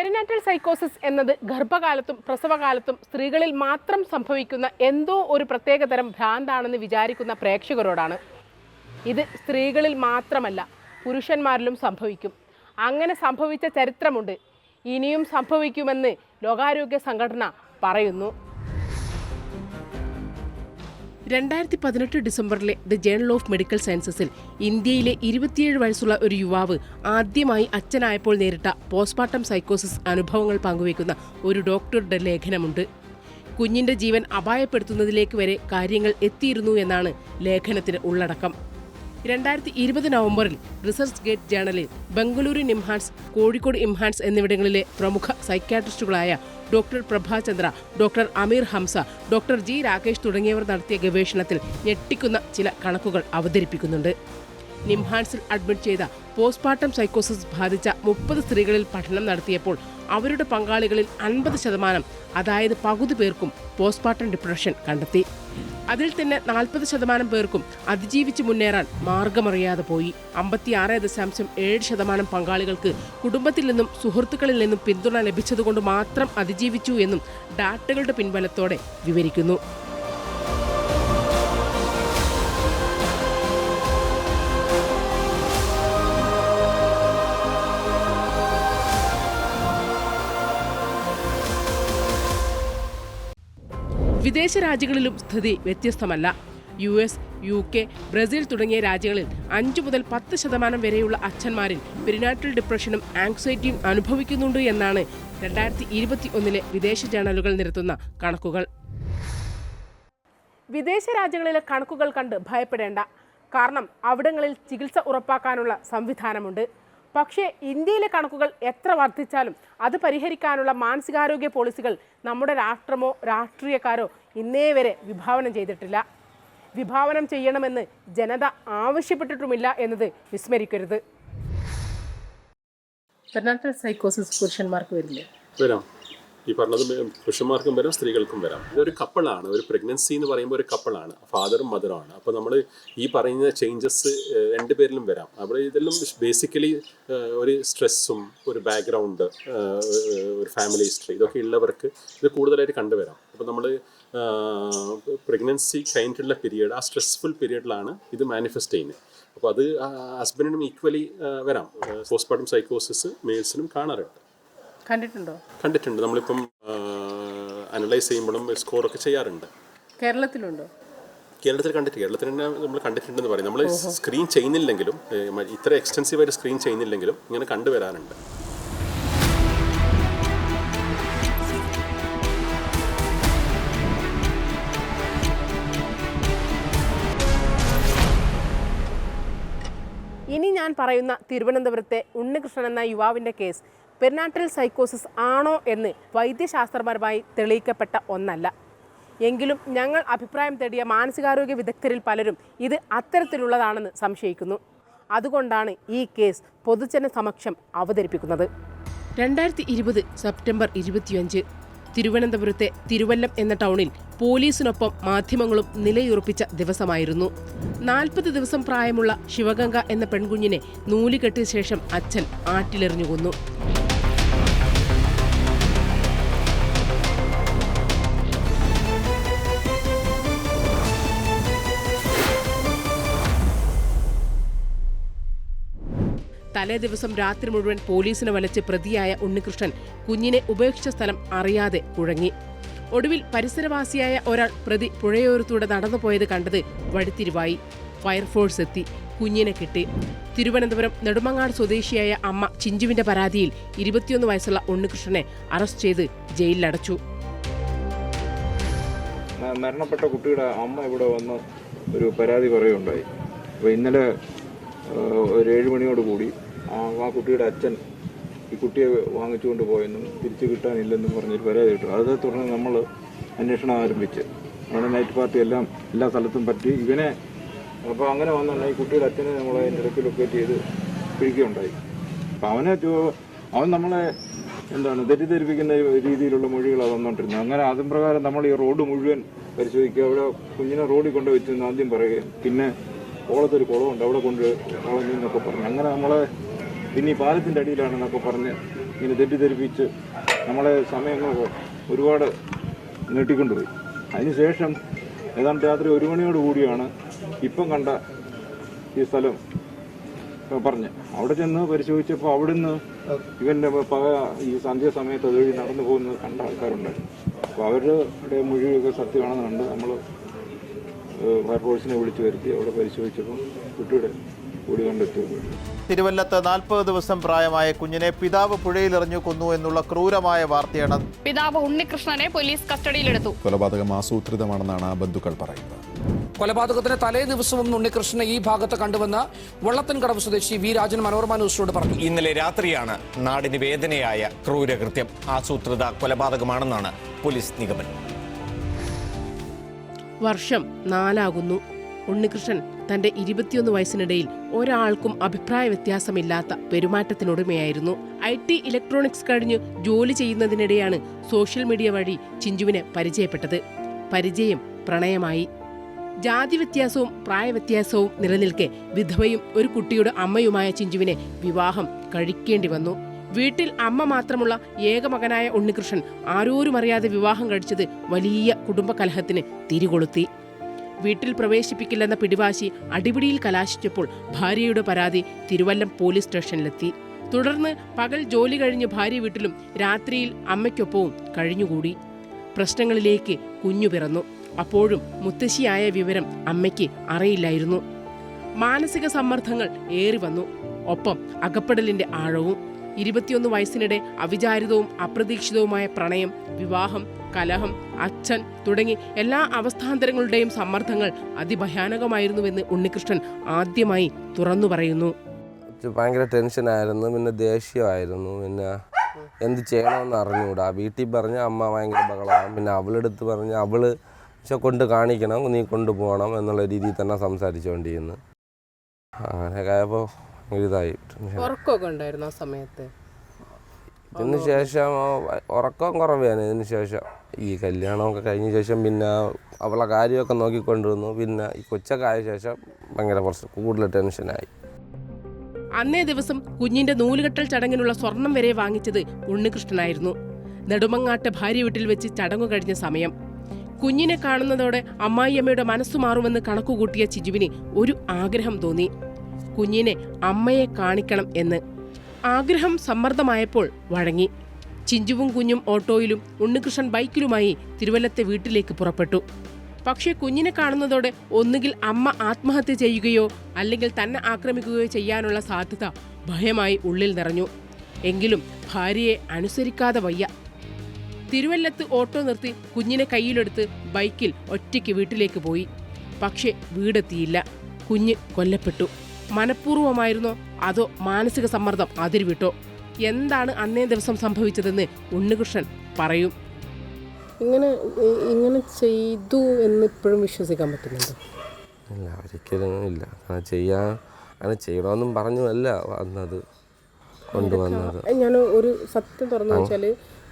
Perinatal സൈക്കോസിസ് എന്നത് ഗർഭകാലത്തും പ്രസവകാലത്തും സ്ത്രീകളിൽ മാത്രം സംഭവിക്കുന്ന എന്തോ ഒരു പ്രത്യേകതരം ഭ്രാന്താണെന്ന് വിചാരിക്കുന്ന പ്രേക്ഷകരോടാണ്. ഇത് സ്ത്രീകളിൽ മാത്രമല്ല പുരുഷന്മാരിലും സംഭവിക്കും. അങ്ങനെ സംഭവിച്ച ചരിത്രമുണ്ട്. ഇനിയും സംഭവിക്കുമെന്ന് ലോകാരോഗ്യ സംഘടന പറയുന്നു. രണ്ടായിരത്തി പതിനെട്ട് ഡിസംബറിലെ ദ ജേണൽ ഓഫ് മെഡിക്കൽ സയൻസസിൽ ഇന്ത്യയിലെ ഇരുപത്തിയേഴ് വയസ്സുള്ള ഒരു യുവാവ് ആദ്യമായി അച്ഛനായപ്പോൾ നേരിട്ട പോസ്റ്റ്മോർട്ടം സൈക്കോസിസ് അനുഭവങ്ങൾ പങ്കുവയ്ക്കുന്ന ഒരു ഡോക്ടറുടെ ലേഖനമുണ്ട്. കുഞ്ഞിന്റെ ജീവൻ അപായപ്പെടുത്തുന്നതിലേക്ക് വരെ കാര്യങ്ങൾ എത്തിയിരുന്നു എന്നാണ് ലേഖനത്തിന് ഉള്ളടക്കം. രണ്ടായിരത്തി ഇരുപത് നവംബറിൽ റിസർച്ച് ഗേറ്റ് ജേണലിൽ ബംഗളൂരു നിംഹാൻസ് കോഴിക്കോട് ഇംഹാൻസ് എന്നിവിടങ്ങളിലെ പ്രമുഖ സൈക്യാട്രിസ്റ്റുകളായ doctor Prabhachandra doctor Ameer Hamsa doctor G Rakesh തുടങ്ങിയവർ നടത്തിയ ഗവേഷണത്തിൽ ഞെട്ടിക്കുന്ന ചില കണക്കുകൾ അവതരിപ്പിക്കുന്നുണ്ട്. നിംഹാൻസിൽ അഡ്മിറ്റ് ചെയ്ത പോസ്റ്റ്മോർട്ടം സൈക്കോസിസ് ബാധിച്ച മുപ്പത് സ്ത്രീകളിൽ പഠനം നടത്തിയപ്പോൾ അവരുടെ പങ്കാളികളിൽ അൻപത് ശതമാനം അതായത് പകുതി പേർക്കും പോസ്റ്റ്മോർട്ടം ഡിപ്രഷൻ കണ്ടെത്തി. അതിൽ തന്നെ നാൽപ്പത് ശതമാനം പേർക്കും അതിജീവിച്ച് മുന്നേറാൻ മാർഗമറിയാതെ പോയി. അമ്പത്തിയാറ് ദശാംശം ഏഴ് ശതമാനം പങ്കാളികൾക്ക് കുടുംബത്തിൽ നിന്നും സുഹൃത്തുക്കളിൽ നിന്നും പിന്തുണ ലഭിച്ചതുകൊണ്ട് മാത്രം അതിജീവിച്ചു എന്നും ഡാറ്റകളുടെ പിൻബലത്തോടെ വിവരിക്കുന്നു. വിദേശ രാജ്യങ്ങളിലും സ്ഥിതി വ്യത്യസ്തമല്ല. U S U K Brazil തുടങ്ങിയ രാജ്യങ്ങളിൽ അഞ്ചു മുതൽ പത്ത് ശതമാനം വരെയുള്ള അച്ഛന്മാരിൽ പെരിനാറ്റൽ ഡിപ്രഷനും ആങ്സൈറ്റിയും അനുഭവിക്കുന്നുണ്ട് എന്നാണ് രണ്ടായിരത്തി ഇരുപത്തി ഒന്നിലെ വിദേശ ജേണലുകൾ നിരത്തുന്ന കണക്കുകൾ. വിദേശ രാജ്യങ്ങളിലെ കണക്കുകൾ കണ്ട് ഭയപ്പെടേണ്ട. കാരണം അവിടങ്ങളിൽ ചികിത്സ ഉറപ്പാക്കാനുള്ള സംവിധാനമുണ്ട്. പക്ഷേ ഇന്ത്യയിലെ കണക്കുകൾ എത്ര വർദ്ധിച്ചാലും അത് പരിഹരിക്കാനുള്ള മാനസികാരോഗ്യ പോളിസികൾ നമ്മുടെ രാഷ്ട്രമോ രാഷ്ട്രീയക്കാരോ ഇന്നേ വരെ വിഭാവനം ചെയ്തിട്ടില്ല. വിഭാവനം ചെയ്യണമെന്ന് ജനത ആവശ്യപ്പെട്ടിട്ടുമില്ല എന്നത് വിസ്മരിക്കരുത്. സൈക്കോസിസ് പുരുഷന്മാർക്ക് വരില്ലേ? വരാം. ഈ പറഞ്ഞത് പുരുഷന്മാർക്കും വരാം സ്ത്രീകൾക്കും വരാം. ഇതൊരു കപ്പിളാണ് ഒരു പ്രഗ്നൻസി എന്ന് പറയുമ്പോൾ ഒരു കപ്പിളാണ് ഫാദറും മദറുമാണ് അപ്പോൾ നമ്മൾ ഈ പറയുന്ന ചേഞ്ചസ് രണ്ട് പേരിലും വരാം. അപ്പോൾ ഇതെല്ലാം ബേസിക്കലി ഒരു സ്ട്രെസ്സും ഒരു ബാക്ക്ഗ്രൗണ്ട് ഒരു ഫാമിലി ഹിസ്റ്ററി ഇതൊക്കെ ഉള്ളവർക്ക് ഇത് കൂടുതലായിട്ട് കണ്ടുവരാം. അപ്പോൾ നമ്മൾ പ്രഗ്നൻസി കഴിഞ്ഞിട്ടുള്ള പീരീഡ് ആ സ്ട്രെസ്ഫുൾ പീരീഡിലാണ് ഇത് മാനിഫെസ്റ്റ് ചെയ്യുന്നത്. അപ്പോൾ അത് ഹസ്ബൻഡിനും ഈക്വലി വരാം. പോസ്റ്റ്മോർട്ടം സൈക്കോസിസ് മെയിൽസിനും കാണാറുണ്ട്. കണ്ടിട്ടുണ്ടോ? കണ്ടിട്ടുണ്ട്. നമ്മളിപ്പം അനലൈസ് ചെയ്യുമ്പോഴും സ്കോറൊക്കെ ചെയ്യാറുണ്ട്. കേരളത്തിലുണ്ടോ? കേരളത്തിൽ കണ്ടിട്ട് കേരളത്തിൽ തന്നെ നമ്മൾ കണ്ടിട്ടുണ്ടെന്ന് പറയും. നമ്മൾ സ്ക്രീൻ ചെയ്യുന്നില്ലെങ്കിലും ഇത്ര എക്സ്റ്റൻസീവായിട്ട് സ്ക്രീൻ ചെയ്യുന്നില്ലെങ്കിലും ഇങ്ങനെ കണ്ടുവരാറുണ്ട്. ഞാൻ പറയുന്ന തിരുവനന്തപുരത്തെ ഉണ്ണികൃഷ്ണൻ എന്ന യുവാവിന്റെ കേസ് പെരുനാട്ടിൽ സൈക്കോസിസ് ആണോ എന്ന് വൈദ്യശാസ്ത്രപരമായി തെളിയിക്കപ്പെട്ട ഒന്നല്ല. എങ്കിലും ഞങ്ങൾ അഭിപ്രായം തേടിയ മാനസികാരോഗ്യ വിദഗ്ധരിൽ പലരും ഇത് അത്തരത്തിലുള്ളതാണെന്ന് സംശയിക്കുന്നു. അതുകൊണ്ടാണ് ഈ കേസ് പൊതുജന സമക്ഷം അവതരിപ്പിക്കുന്നത്. രണ്ടായിരത്തി ഇരുപത് സെപ്റ്റംബർ ഇരുപത്തിയഞ്ച് തിരുവനന്തപുരത്തെ തിരുവല്ലം എന്ന ടൗണിൽ പോലീസിനൊപ്പം മാധ്യമങ്ങളും നിലയുറപ്പിച്ച ദിവസമായിരുന്നു. നാൽപ്പത് ദിവസം പ്രായമുള്ള ശിവഗംഗ എന്ന പെൺകുഞ്ഞിനെ നൂലുകെട്ടിയ ശേഷം അച്ഛൻ ആറ്റിലെറിഞ്ഞു കൊന്നു. തലേ ദിവസം രാത്രി മുഴുവൻ പോലീസിനെ വലച്ച് പ്രതിയായ ഉണ്ണികൃഷ്ണൻ കുഞ്ഞിനെ ഉപേക്ഷിച്ച സ്ഥലം അറിയാതെ കുഴങ്ങി. ഒടുവിൽ പരിസരവാസിയായ ഒരാൾ പ്രതി പുഴയോരത്തൂടെ നടന്നുപോയത് കണ്ടത് വഴിത്തിരിവായി. ഫയർഫോഴ്സ് എത്തി. കുഞ്ഞിനെ കിട്ടി. തിരുവനന്തപുരം നെടുമങ്ങാട് സ്വദേശിയായ അമ്മ ചിഞ്ചുവിന്റെ പരാതിയിൽ ഇരുപത്തിയൊന്ന് വയസ്സുള്ള ഉണ്ണികൃഷ്ണനെ അറസ്റ്റ് ചെയ്ത് ജയിലിലടച്ചു. മരണപ്പെട്ട കുട്ടിയുടെ അമ്മ ഇവിടെ വന്ന് ഒരു പരാതി പറയുകയുണ്ടായി. അപ്പോൾ ഇന്നലെ ഒരു ഏഴ് മണിയോട് കൂടി ആ കുട്ടിയുടെ അച്ഛൻ ഈ കുട്ടിയെ വാങ്ങിച്ചുകൊണ്ട് പോയെന്നും തിരിച്ചു കിട്ടാനില്ലെന്നും പറഞ്ഞൊരു പരാതി കിട്ടും. അതേ തുടർന്ന് നമ്മൾ അന്വേഷണം ആരംഭിച്ച്. അങ്ങനെ നൈറ്റ് പാർട്ടി എല്ലാം എല്ലാ സ്ഥലത്തും പറ്റി. ഇവനെ അപ്പോൾ അങ്ങനെ വന്നുകൊണ്ട് ഈ കുട്ടിയുടെ അച്ഛനെ നമ്മൾ അതിന്റെ ഇടയ്ക്ക് ലൊക്കേറ്റ് ചെയ്ത് പിടിക്കുകയുണ്ടായി. അപ്പം അവനെ അവൻ നമ്മളെ എന്താണ് തെറ്റിദ്ധരിപ്പിക്കുന്ന രീതിയിലുള്ള മൊഴികളാണ് വന്നുകൊണ്ടിരുന്നത് അങ്ങനെ അതും പ്രകാരം നമ്മൾ ഈ റോഡ് മുഴുവൻ പരിശോധിക്കുക. അവിടെ കുഞ്ഞിനെ റോഡിൽ കൊണ്ട് വെച്ചെന്ന് ആദ്യം പറയുകയും പിന്നെ കോളത്തൊരു കുളമുണ്ട്. അവിടെ കൊണ്ട് കളഞ്ഞു എന്നൊക്കെ പറഞ്ഞു. അങ്ങനെ നമ്മളെ പിന്നെ ഈ പാലത്തിന്റെ അടിയിലാണെന്നൊക്കെ പറഞ്ഞ് ഇങ്ങനെ തെറ്റിദ്ധരിപ്പിച്ച് നമ്മളെ സമയങ്ങൾ ഒരുപാട് നീട്ടിക്കൊണ്ടുപോയി. അതിനുശേഷം ഏതാണ്ട് രാത്രി ഒരു മണിയോട് കൂടിയാണ് ഇപ്പം കണ്ട ഈ സ്ഥലം പറഞ്ഞ്. അവിടെ ചെന്ന് പരിശോധിച്ചപ്പോൾ അവിടുന്ന് ഇവന്റെ പക ഈ സന്ധ്യ സമയത്ത് അതുവഴി നടന്നു പോകുന്നത് കണ്ട ആൾക്കാരുണ്ടായിരുന്നു അപ്പോൾ അവരുടെ മൊഴിയൊക്കെ സത്യമാണെന്ന് കണ്ട് നമ്മൾ ഫയർഫോഴ്സിനെ വിളിച്ചു വരുത്തി അവിടെ പരിശോധിച്ചപ്പോൾ കുട്ടിയുടെ കൂടി കണ്ടെത്തി തിരുവല്ലത്ത് നാൽപ്പത് ദിവസം പ്രായമായ കുഞ്ഞിനെ പിതാവ് പുഴയിലെറിഞ്ഞു കൊന്നു എന്നുള്ള ക്രൂരമായ വാർത്തയാണ്. പിതാവ് ഉണ്ണികൃഷ്ണനെ പോലീസ് കസ്റ്റഡിയിലെടുത്തു. കൊലപാതകം ആസൂത്രിതമാണെന്നാണ് ബന്ധുക്കൾ പറയുന്നത്. കൊലപാതകത്തിന് തലേ ദിവസവും ഉണ്ണികൃഷ്ണനെ ഈ ഭാഗത്ത് കണ്ടുവന്ന് വള്ളത്തിൻകടവ് സ്വദേശി വി രാജൻ മനോരമ ന്യൂസിനോട് പറഞ്ഞു. ഇന്നലെ രാത്രിയാണ് നാടിന് വേദനയായ ക്രൂരകൃത്യം. ആസൂത്രിത കൊലപാതകമാണെന്നാണ് പോലീസ് നിഗമനം. വർഷം നാലാകുന്നു ഉണ്ണികൃഷ്ണൻ തന്റെ ഇരുപത്തിയൊന്ന് വയസ്സിനിടയിൽ ഒരാൾക്കും അഭിപ്രായ വ്യത്യാസമില്ലാത്ത പെരുമാറ്റത്തിനുടമയായിരുന്നു. ഐ ടി ഇലക്ട്രോണിക്സ് കഴിഞ്ഞ് ജോലി ചെയ്യുന്നതിനിടെയാണ് സോഷ്യൽ മീഡിയ വഴി ചിഞ്ചുവിനെ പരിചയപ്പെട്ടത്. പരിചയം പ്രണയമായി. ജാതി വ്യത്യാസവും പ്രായവ്യത്യാസവും നിലനിൽക്കെ വിധവയും ഒരു കുട്ടിയുടെ അമ്മയുമായ ചിഞ്ചുവിനെ വിവാഹം കഴിക്കേണ്ടി വന്നു. വീട്ടിൽ അമ്മ മാത്രമുള്ള ഏകമകനായ ഉണ്ണികൃഷ്ണൻ ആരോരും അറിയാതെ വിവാഹം കഴിച്ചത് വലിയ കുടുംബകലഹത്തിന് തിരികൊളുത്തി. വീട്ടിൽ പ്രവേശിപ്പിക്കില്ലെന്ന പിടിവാശി അടിപിടിയിൽ കലാശിച്ചപ്പോൾ ഭാര്യയുടെ പരാതി തിരുവല്ലം പോലീസ് സ്റ്റേഷനിലെത്തി. തുടർന്ന് പകൽ ജോലി കഴിഞ്ഞ് ഭാര്യ വീട്ടിലും രാത്രിയിൽ അമ്മയ്ക്കൊപ്പവും കഴിഞ്ഞുകൂടി. പ്രശ്നങ്ങളിലേക്ക് കുഞ്ഞു പിറന്നു. അപ്പോഴും മുത്തശ്ശിയായ വിവരം അമ്മയ്ക്ക് അറിയില്ലായിരുന്നു. മാനസിക സമ്മർദ്ദങ്ങൾ ഏറി വന്നു. ഒപ്പം അകപ്പെടലിന്റെ ആഴവും ഇരുപത്തിയൊന്ന് വയസ്സിനിടെ അവിചാരിതവും അപ്രതീക്ഷിതവുമായ പ്രണയം വിവാഹം കലഹം അച്ഛൻ തുടങ്ങി എല്ലാ അവസ്ഥാന്തരങ്ങളുടെയും സമ്മർദ്ദങ്ങൾ അതിഭയാനകമായിരുന്നുവെന്ന് ഉണ്ണികൃഷ്ണൻ ആദ്യമായി തുറന്നു പറയുന്നു. ഭയങ്കര ടെൻഷനായിരുന്നു. പിന്നെ ദേഷ്യമായിരുന്നു. പിന്നെ എന്ത് ചെയ്യണമെന്ന് അറിഞ്ഞുകൂടാ. വീട്ടിൽ പറഞ്ഞ അമ്മ ഭയങ്കര ബഹളമാണ്. പിന്നെ അവളെടുത്ത് പറഞ്ഞ് അവൾ പക്ഷെ കൊണ്ട് കാണിക്കണം നീ കൊണ്ടുപോകണം എന്നുള്ള രീതിയിൽ തന്നെ സംസാരിച്ചുകൊണ്ടിരുന്നു. അങ്ങനെയൊക്കെ ആയപ്പോൾ ഇതായി. ഉറക്കമൊക്കെ ഉണ്ടായിരുന്നു ആ സമയത്ത്? ഇതിന് ശേഷം ഉറക്കം കുറവാണ് ഇതിന് ശേഷം. ഈ കല്യാണമൊക്കെ കഴിഞ്ഞ ശേഷം പിന്നെ അവളെ കാര്യമൊക്കെ നോക്കിക്കൊണ്ടിരുന്നു. പിന്നെ ഈ കൊച്ചൊക്കെ ആയ ശേഷം ഭയങ്കര കുറച്ച് കൂടുതൽ ടെൻഷനായി. അന്നേ ദിവസം കുഞ്ഞിന്റെ നൂലുകെട്ടൽ ചടങ്ങിനുള്ള സ്വർണം വരെ വാങ്ങിച്ചത് ഉണ്ണികൃഷ്ണനായിരുന്നു. നെടുമങ്ങാട്ട് ഭാര്യ വീട്ടിൽ വെച്ച് ചടങ്ങു കഴിഞ്ഞ സമയം. കുഞ്ഞിനെ കാണുന്നതോടെ അമ്മായിയമ്മയുടെ മനസ്സു മാറുമെന്ന് കണക്കുകൂട്ടിയ ചിജുവിന് ഒരു ആഗ്രഹം തോന്നി. കുഞ്ഞിനെ അമ്മയെ കാണിക്കണം എന്ന് ആഗ്രഹം സമ്മർദ്ദമായപ്പോൾ വഴങ്ങി. ചിഞ്ചുവും കുഞ്ഞും ഓട്ടോയിലും ഉണ്ണികൃഷ്ണൻ ബൈക്കിലുമായി തിരുവല്ലത്തെ വീട്ടിലേക്ക് പുറപ്പെട്ടു. പക്ഷേ കുഞ്ഞിനെ കാണുന്നതോടെ ഒന്നുകിൽ അമ്മ ആത്മഹത്യ ചെയ്യുകയോ അല്ലെങ്കിൽ തന്നെ ആക്രമിക്കുകയോ ചെയ്യാനുള്ള സാധ്യത ഭയമായി ഉള്ളിൽ നിറഞ്ഞു. എങ്കിലും ഭാര്യയെ അനുസരിക്കാതെ വയ്യ. തിരുവല്ലത്ത് ഓട്ടോ നിർത്തി കുഞ്ഞിനെ കയ്യിലെടുത്ത് ബൈക്കിൽ ഒറ്റയ്ക്ക് വീട്ടിലേക്ക് പോയി. പക്ഷേ വീടെത്തിയില്ല. കുഞ്ഞ് കൊല്ലപ്പെട്ടു. മനഃപൂർവമായിരുന്നോ അതോ മാനസിക സമ്മർദ്ദം അതിരുവിട്ടോ എന്താണ് അന്നേ ദിവസം സംഭവിച്ചതെന്ന് ഉണ്ണികൃഷ്ണൻ പറയും. ഇങ്ങനെ ഇങ്ങനെ ചെയ്തു എന്ന് ഇപ്പോഴും വിശ്വസിക്കാൻ പറ്റുന്നുണ്ടോ? ഇല്ല ഒരിക്കലും ഇല്ല. അങ്ങനെ ചെയ്യാൻ അങ്ങനെ ചെയ്യണമെന്നും പറഞ്ഞു അല്ല വന്നത് കൊണ്ടുവന്നത്. ഞാൻ ഒരു സത്യം തുറന്നു വെച്ചാൽ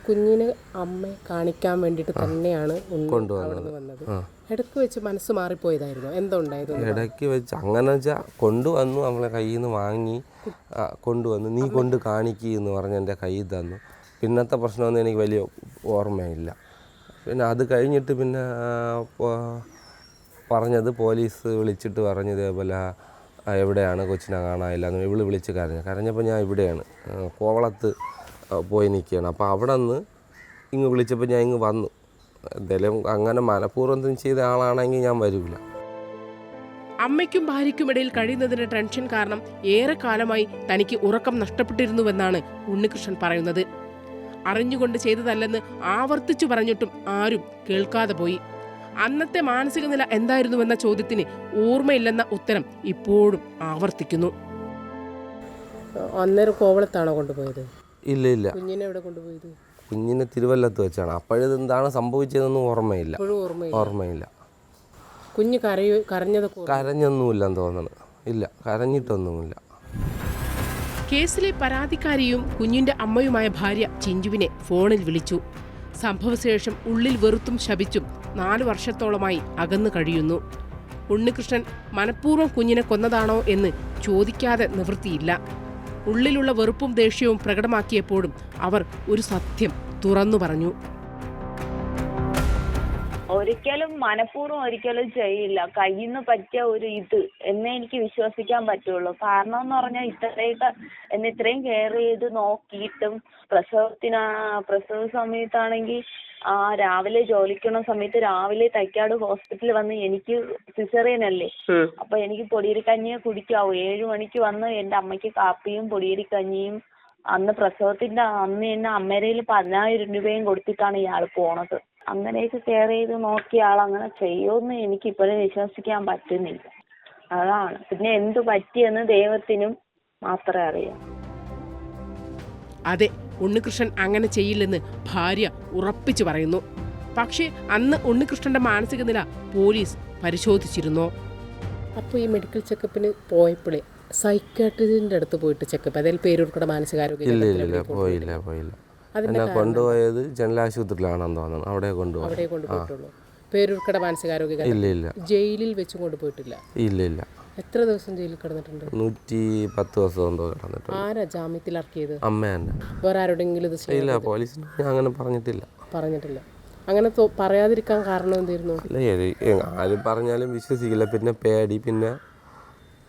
കുഞ്ഞിനെ അമ്മയെ കാണിക്കാൻ വേണ്ടിയിട്ട് തന്നെയാണ് കൊണ്ടുവന്നത്. വന്നത്. ഇടയ്ക്ക് വെച്ച് മനസ്സ് മാറിപ്പോയതായിരുന്നു. എന്തോ ഉണ്ടായത് ഇടയ്ക്ക് വെച്ച് അങ്ങനെ വെച്ചാൽ കൊണ്ടുവന്നു നമ്മളെ കയ്യിൽ നിന്ന് വാങ്ങി കൊണ്ടുവന്നു നീ കൊണ്ട് കാണിക്കുക എന്ന് പറഞ്ഞ് എന്റെ കയ്യിൽ തന്നു. പിന്നത്തെ പ്രശ്നമൊന്നും എനിക്ക് വലിയ ഓർമ്മയില്ല. പിന്നെ അത് കഴിഞ്ഞിട്ട് പിന്നെ പറഞ്ഞത് പോലീസ് വിളിച്ചിട്ട് പറഞ്ഞു ഇതേപോലെ എവിടെയാണ് കൊച്ചിനെ കാണാനില്ല എന്ന് ഇവൾ വിളിച്ച് കരഞ്ഞു. കരഞ്ഞപ്പോൾ ഞാൻ ഇവിടെയാണ്. കോവളത്ത് പോയി നിൽക്കുകയാണ് അപ്പോൾ അവിടെ നിന്ന് ഇങ്ങ് വിളിച്ചപ്പോൾ ഞാൻ ഇങ്ങ് വന്നു. എന്തായാലും അങ്ങനെ മനഃപൂർവം ചെയ്ത ആളാണെങ്കിൽ ഞാൻ വരില്ല അമ്മയ്ക്കും ഭാര്യയ്ക്കുമിടയിൽ കഴിയുന്നതിന്റെ ടെൻഷൻ കാരണം ഏറെ കാലമായി തനിക്ക് ഉറക്കം നഷ്ടപ്പെട്ടിരുന്നുവെന്നാണ് ഉണ്ണികൃഷ്ണൻ പറയുന്നത്. അറിഞ്ഞുകൊണ്ട് ചെയ്തതല്ലെന്ന് ആവർത്തിച്ചു പറഞ്ഞിട്ടും ആരും കേൾക്കാതെ പോയി. അന്നത്തെ മാനസിക നില എന്തായിരുന്നുവെന്ന ചോദ്യത്തിന് ഓർമ്മയില്ലെന്ന ഉത്തരം ഇപ്പോഴും ആവർത്തിക്കുന്നു. അന്നേരം കോവളത്താണോ കൊണ്ടുപോയത്? ഇല്ല ഇല്ല. കുഞ്ഞിനെ എവിടെ കൊണ്ടുപോയത്? കുഞ്ഞിനെ തിരുവല്ലത്ത് വെച്ചാണ്. അപ്പോഴത് എന്താണ് സംഭവിച്ചതെന്നും ഓർമ്മയില്ല ഓർമ്മയില്ല. ഓർമ്മയില്ല. കുഞ്ഞ് കരയോ കരഞ്ഞതൊക്കെ കരഞ്ഞൊന്നുമില്ല തോന്നണം. ഇല്ല കരഞ്ഞിട്ടൊന്നുമില്ല. കേസിലെ പരാതിക്കാരിയും കുഞ്ഞിന്റെ അമ്മയുമായ ഭാര്യ ചിഞ്ചുവിനെ ഫോണിൽ വിളിച്ചു. സംഭവശേഷം ഉള്ളിൽ വെറുത്തും ശപിച്ചും നാലു വർഷത്തോളമായി അകന്നു കഴിയുന്നു. ഉണ്ണികൃഷ്ണൻ മനഃപൂർവം കുഞ്ഞിനെ കൊന്നതാണോ എന്ന് ചോദിക്കാതെ നിവൃത്തിയില്ല. ഉള്ളിലുള്ള വെറുപ്പും ദേഷ്യവും പ്രകടമാക്കിയപ്പോഴും അവർ ഒരു സത്യം തുറന്നു പറഞ്ഞു. ഒരിക്കലും മനഃപൂർവം ഒരിക്കലും ചെയ്യില്ല. കയ്യിന്ന് പറ്റിയ ഒരു ഇത് എന്നേ എനിക്ക് വിശ്വസിക്കാൻ പറ്റുള്ളൂ. കാരണം എന്ന് പറഞ്ഞാൽ ഇത്രയൊക്കെ എന്നെ ഇത്രയും കെയർ ചെയ്ത് നോക്കിയിട്ടും പ്രസവത്തിന് പ്രസവ സമയത്താണെങ്കിൽ ആ രാവിലെ ജോലിക്കണ സമയത്ത് രാവിലെ തൈക്കാട് ഹോസ്പിറ്റലിൽ വന്ന് എനിക്ക് സിസേറിയൻ അല്ലേ? അപ്പൊ എനിക്ക് പൊടിയരി കഞ്ഞി കുടിക്കാവൂ. ഏഴു മണിക്ക് വന്ന് എന്റെ അമ്മയ്ക്ക് കാപ്പിയും പൊടിയരി കഞ്ഞിയും അന്ന് പ്രസവത്തിന്റെ അന്ന് എന്നെ അമ്മേരയിൽ പതിനായിരം രൂപയും കൊടുത്തിട്ടാണ് ഇയാൾ പോണത്. അങ്ങനെയൊക്കെ കെയർ ചെയ്ത് നോക്കിയ ആൾ അങ്ങനെ ചെയ്യുമെന്ന് എനിക്ക് ഇപ്പോഴും വിശ്വസിക്കാൻ പറ്റുന്നില്ല. അതാണ്. പിന്നെ എന്ത് പറ്റിയെന്ന് ദൈവത്തിനും മാത്രമേ അറിയാം. അതെ ഉണ്ണികൃഷ്ണൻ അങ്ങനെ ചെയ്യില്ലെന്ന് ഭാര്യ ഉറപ്പിച്ചു പറയുന്നു. പക്ഷേ അന്ന് ഉണ്ണികൃഷ്ണന്റെ മാനസിക നില പോലീസ് പരിശോധിച്ചിരുന്നു. അപ്പോൾ ഈ മെഡിക്കൽ ചെക്കപ്പിന് പോയപ്പോഴേ സൈക്കാട്രിസ്റ്റിന്റെ അടുത്ത് പോയിട്ട് ചെക്കപ്പ് അതായത് പേരൂർക്കട മാനസികാരോഗ്യ ഇല്ല പോയില്ല പോയില്ല. എന്നെ കൊണ്ടുപോയത് ജനറൽ ആശുപത്രിയിലാണെന്ന് തോന്നുന്നു അവിടെ കൊണ്ടുപോയി കൊണ്ടുപോയിട്ടുള്ളൂ. പേരൂർക്കട മാനസികാരോഗ്യ ഇല്ല ഇല്ല. ജയിലിൽ വെച്ച് കൊണ്ടുപോയിട്ടില്ല ഇല്ല ഇല്ല. എത്ര ദിവസം ജയിലിൽ കിടന്നിട്ടുണ്ട്? നൂറ്റി പത്ത് ദിവസം എന്തോ കിടന്നിട്ടുണ്ട്. ആരാ ജാമ്യത്തിൽ ഇറക്കിയത്? അമ്മ തന്നെ. വേറെ ആരോടെങ്കിലും ഇത് ഇല്ല പോലീസിന് ഞാൻ അങ്ങനെ പറഞ്ഞിട്ടില്ല. പറഞ്ഞിട്ടില്ല. അങ്ങനെ പറയാതിരിക്കാൻ കാരണം എന്തായിരുന്നു അല്ല ആരും പറഞ്ഞാലും വിശ്വസിക്കില്ല. പിന്നെ പേടി പിന്നെ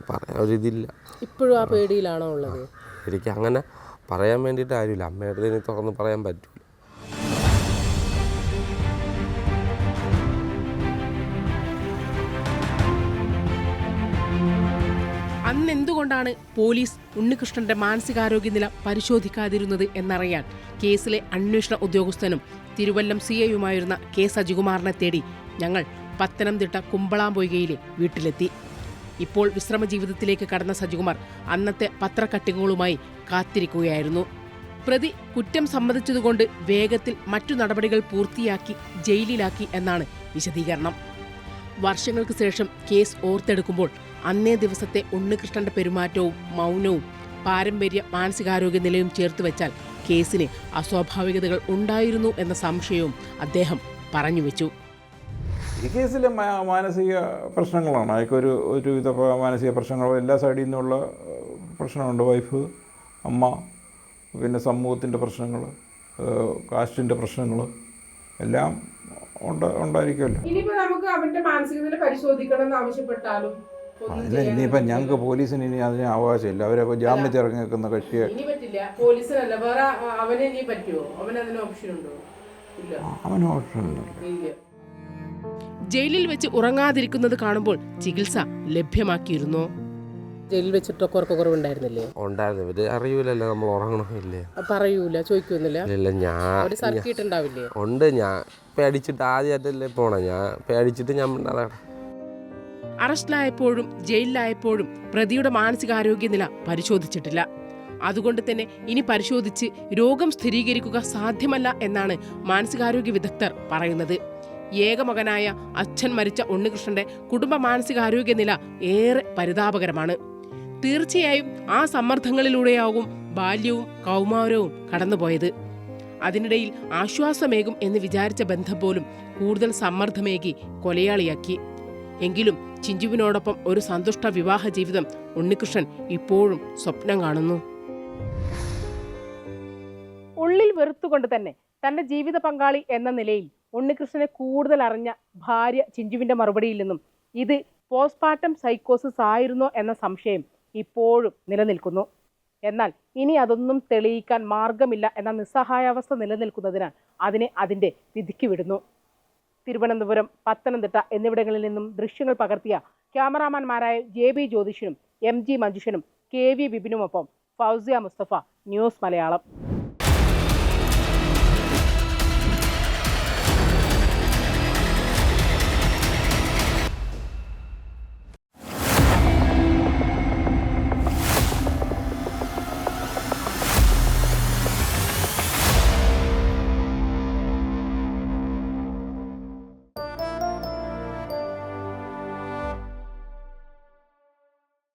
പറയാൻ ഒരിതില്ല ഇപ്പോഴും ആ പേടിയിലാണോ ഉള്ളത്? എനിക്ക് അങ്ങനെ പറയാൻ വേണ്ടിയിട്ട് ആരുമില്ല അമ്മയുടെ ഇനി തുറന്ന് പറയാൻ പറ്റൂല. അന്ന് എന്തുകൊണ്ടാണ് പോലീസ് ഉണ്ണികൃഷ്ണന്റെ മാനസികാരോഗ്യ നില പരിശോധിക്കാതിരുന്നത് എന്നറിയാൻ കേസിലെ അന്വേഷണ ഉദ്യോഗസ്ഥനും തിരുവല്ലം സി ഐയുമായിരുന്ന കെ സജികുമാറിനെ തേടി ഞങ്ങൾ പത്തനംതിട്ട കുമ്പളാമ്പൊയ്കയിലെ വീട്ടിലെത്തി. ഇപ്പോൾ വിശ്രമ ജീവിതത്തിലേക്ക് കടന്ന സജികുമാർ അന്നത്തെ പത്രക്കട്ടിങ്ങുകളുമായി കാത്തിരിക്കുകയായിരുന്നു. പ്രതി കുറ്റം സമ്മതിച്ചതുകൊണ്ട് വേഗത്തിൽ മറ്റു നടപടികൾ പൂർത്തിയാക്കി ജയിലിലാക്കി എന്നാണ് വിശദീകരണം. വർഷങ്ങൾക്ക് ശേഷം കേസ് ഓർത്തെടുക്കുമ്പോൾ അന്നേ ദിവസത്തെ ഉണ്ണികൃഷ്ണന്റെ പെരുമാറ്റവും മൗനവും പാരമ്പര്യ മാനസികാരോഗ്യ നിലയും ചേർത്ത് വെച്ചാൽ കേസിന് അസ്വാഭാവികതകൾ ഉണ്ടായിരുന്നു എന്ന സംശയവും അദ്ദേഹം പറഞ്ഞു വെച്ചു. ഈ കേസിലെ മാനസിക പ്രശ്നങ്ങളാണ്. അയാൾക്കൊരു ഒരുവിധ മാനസിക പ്രശ്നങ്ങളോ എല്ലാ സൈഡിൽ നിന്നുള്ള പ്രശ്നമുണ്ട് വൈഫ്. അമ്മ പിന്നെ സമൂഹത്തിന്റെ പ്രശ്നങ്ങൾ കാസ്റ്റിന്റെ പ്രശ്നങ്ങൾ എല്ലാം ഉണ്ട് ഉണ്ടായിരിക്കുമല്ലോ. ഇനിയിപ്പോ നമുക്ക് അവന്റെ മാനസിക നില പരിശോധിക്കണം എന്ന് ആവശ്യപ്പെട്ടാലും അല്ല ഇനിയിപ്പം ഞങ്ങൾക്ക് പോലീസിന് ഇനി അതിന് അവകാശമില്ല. അവരെ ജാമ്യത്തിൽ ഇറങ്ങി നിൽക്കുന്ന കക്ഷിയെ ഇനി പറ്റില്ല. പോലീസിനല്ല. വേറെ അവനെ ഇനി പറ്റുമോ? അവനതിന് ഓപ്ഷൻ ഉണ്ടോ? ഇല്ല. അവന് ഓപ്ഷനുണ്ട് ഇല്ല. ജയിലിൽ വെച്ച് ഉറങ്ങാതിരിക്കുന്നത് കാണുമ്പോൾ ചികിത്സ ലഭ്യമാക്കിയിരുന്നു? ജയിലിൽ വെച്ചിട്ടൊക്കെ ഉറക്കക്കുറവുണ്ടായിരുന്നില്ലേ ഉണ്ടായിരുന്നു. ഇത് അറിയൂലല്ലോ നമ്മൾ ഉറങ്ങണമില്ലേ? പറയൂല ചോദിക്കൊന്നുമില്ല. ഇല്ല ഞാൻ സർക്കിട്ട് ഉണ്ടാവില്ലേ ഉണ്ട് ഞാൻ പേടിച്ചിട്ട് ആദ്യമായിട്ടല്ലേ പോണേ. ഞാൻ പേടിച്ചിട്ട് ഞാൻ മിണ്ടാതാണ് അറസ്റ്റിലായപ്പോഴും ജയിലിലായപ്പോഴും പ്രതിയുടെ മാനസികാരോഗ്യ നില പരിശോധിച്ചിട്ടില്ല. അതുകൊണ്ട് തന്നെ ഇനി പരിശോധിച്ച് രോഗം സ്ഥിരീകരിക്കുക സാധ്യമല്ല എന്നാണ് മാനസികാരോഗ്യ വിദഗ്ധർ പറയുന്നത്. ഏകമകനായ അച്ഛൻ മരിച്ച ഉണ്ണികൃഷ്ണന്റെ കുടുംബ മാനസികാരോഗ്യ നില ഏറെ പരിതാപകരമാണ്. തീർച്ചയായും ആ സമ്മർദ്ദങ്ങളിലൂടെയാകും ബാല്യവും കൗമാരവും കടന്നുപോയത്. അതിനിടയിൽ ആശ്വാസമേകും എന്ന് വിചാരിച്ച ബന്ധം പോലും കൂടുതൽ സമ്മർദ്ദമേകി കൊലയാളിയാക്കി. എങ്കിലും ചിഞ്ചുവിനോടൊപ്പം ഒരു സന്തുഷ്ട വിവാഹ ജീവിതം ഉണ്ണികൃഷ്ണൻ ഇപ്പോഴും സ്വപ്നം കാണുന്നു. ഉള്ളിൽ വെറുത്തുകൊണ്ട് തന്നെ തന്റെ ജീവിത പങ്കാളി എന്ന നിലയിൽ ഉണ്ണികൃഷ്ണനെ കൂടുതൽ അറിഞ്ഞ ഭാര്യ ചിഞ്ചുവിന്റെ മറുപടിയിൽ നിന്നും ഇത് പോസ്റ്റ്മോർട്ടം സൈക്കോസിസ് ആയിരുന്നോ എന്ന സംശയം ഇപ്പോഴും നിലനിൽക്കുന്നു. എന്നാൽ ഇനി അതൊന്നും തെളിയിക്കാൻ മാർഗമില്ല എന്ന നിസ്സഹായാവസ്ഥ നിലനിൽക്കുന്നതിനാൽ അതിനെ അതിന്റെ വിധിക്ക് വിടുന്നു. തിരുവനന്തപുരം പത്തനംതിട്ട എന്നിവിടങ്ങളിൽ നിന്നും ദൃശ്യങ്ങൾ പകർത്തിയ ക്യാമറാമാൻമാരായ ജെ ബി ജ്യോതിഷനും എം ജി മഞ്ജുഷനും കെ വി ബിബിനുമൊപ്പം ഫൗസിയ മുസ്തഫ ന്യൂസ് മലയാളം.